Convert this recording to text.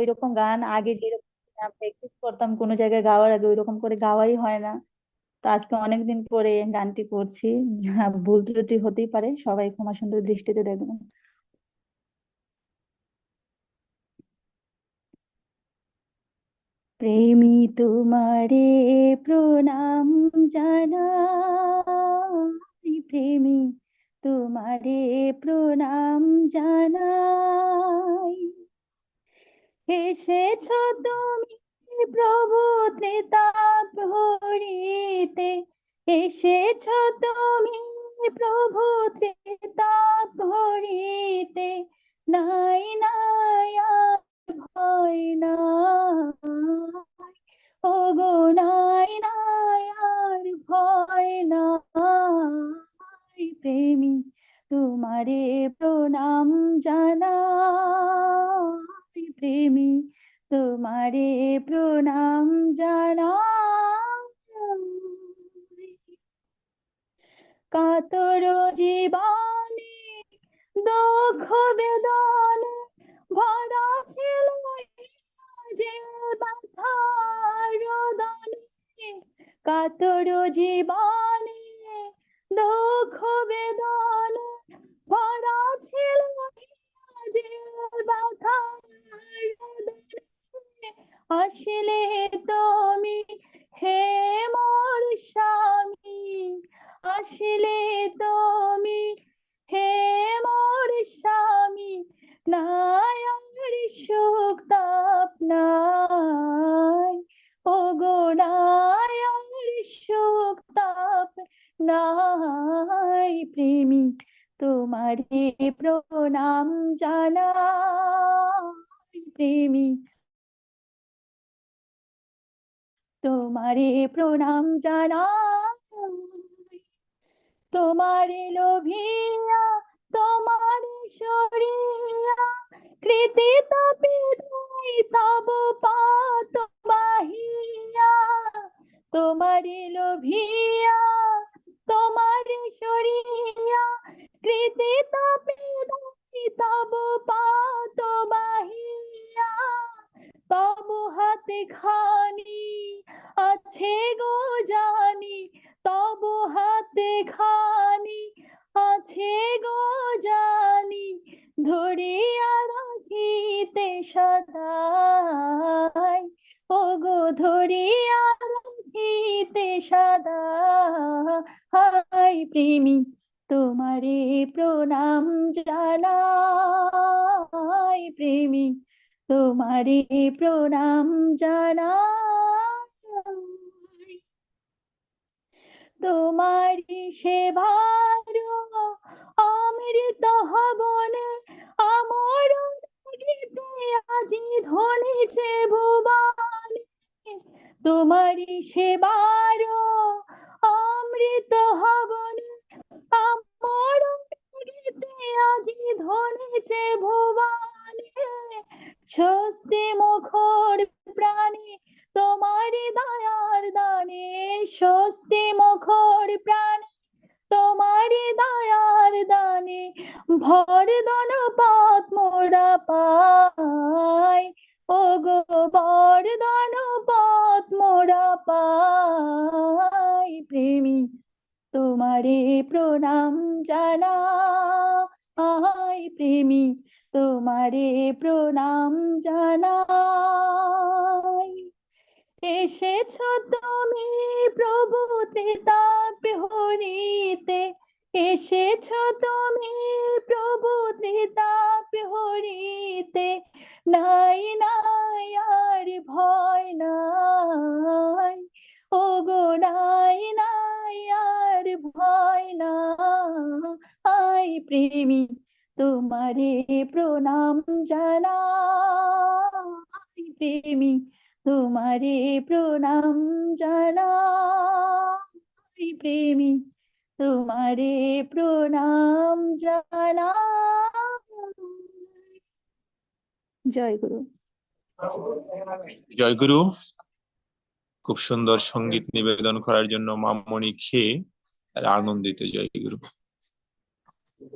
ওইরকম গান আগে যেরকম প্র্যাকটিস করতাম কোনো জায়গায় গাওয়ার আগে ওইরকম করে গাওয়াই হয় না। তো আজকে অনেকদিন পরে গানটি করছি। হ্যাঁ, ভুল ত্রুটি হতেই পারে সবাই ক্ষমা সুন্দর দৃষ্টিতে দেখবেন। প্রেমী তোমারে প্রণাম জানাই প্রেমী তোমারে প্রণাম জানাই। এসেছ তুমি প্রভু ত্রিতাপ হরিতে এসেছ তুমি প্রভু ত্রিতাপ হরিতে নাই নাই ভয় নাই। ও গো নাই নাই, আর ভয় নাই। প্রেমী, তোমারে প্রণাম জানাই। প্রেমী, তোমারে প্রণাম জানাই। কাতর জীবনে দুঃখ, বেদন, ভরা ছিল যে ব্যথার রোদনে। কাতর জীবনে দুঃখ, বেদন, ভরা ছিল যে রোদনে আসলে তুমি হে মোর স্বামী, আসলে তুমি হে মোর স্বামী নাই আর সুখ তাপ নাই। ও গো নাই আর সুখ তাপ নাই, প্রেমী তোমারে প্রণাম জানা প্রেমী তোমারে প্রণাম জানাই। তোমারে লোভিয়া, তোমারে সরিয়া, কৃতি তাপে তব পাত বাহিয়া। তোমারে লোভিয়া, তোমারে সরিয়া, কৃতি তাপে তব পাত বাহিয়া। তব হাতে খানি আছে গো জানি, তব হাতে খানি আছে গো জানি, ধরিয়া রাখিতে সদাই। ও গো ধরিয়া রাখিতে সদা হাই প্রেমী, তোমারে প্রণাম জানাই প্রেমী, তোমারে প্রণাম জানাই। তোমারি সেবার অমৃত হবনে আমর আজি ধনেছে ভুবনে। তোমারি সেবার অমৃত হবনে আমর আজি ধনেছে ভুবনে। স্বস্তি মুখর প্রাণী মুখর প্রাণী, তোমারি দয়ার দানে ভর দন পাত মোরা পাই। ও গো বর দন পাত মোরা পাই। প্রেমী, তোমারে প্রণাম জানাই। প্রেমী, তোমারে প্রণাম জানাই। এসেছ তুমি প্রভু ত্রিতাপ হরিতে। এসেছ তুমি প্রভু ত্রিতাপ হরিতে। নাই নাই, আর ভয় নাই। ও গো নাই নাই, আর ভয় নাই। প্রেমী, তোমারে প্রণাম জানাই। প্রেমী তোমারে প্রণাম জানাই, প্রেমী। তোমারে প্রণাম জানাই। জয় গুরু। জয়গুরু খুব সুন্দর সংগীত নিবেদন করার জন্য মামনি খেয়ে আনন্দিত। জয়গুরু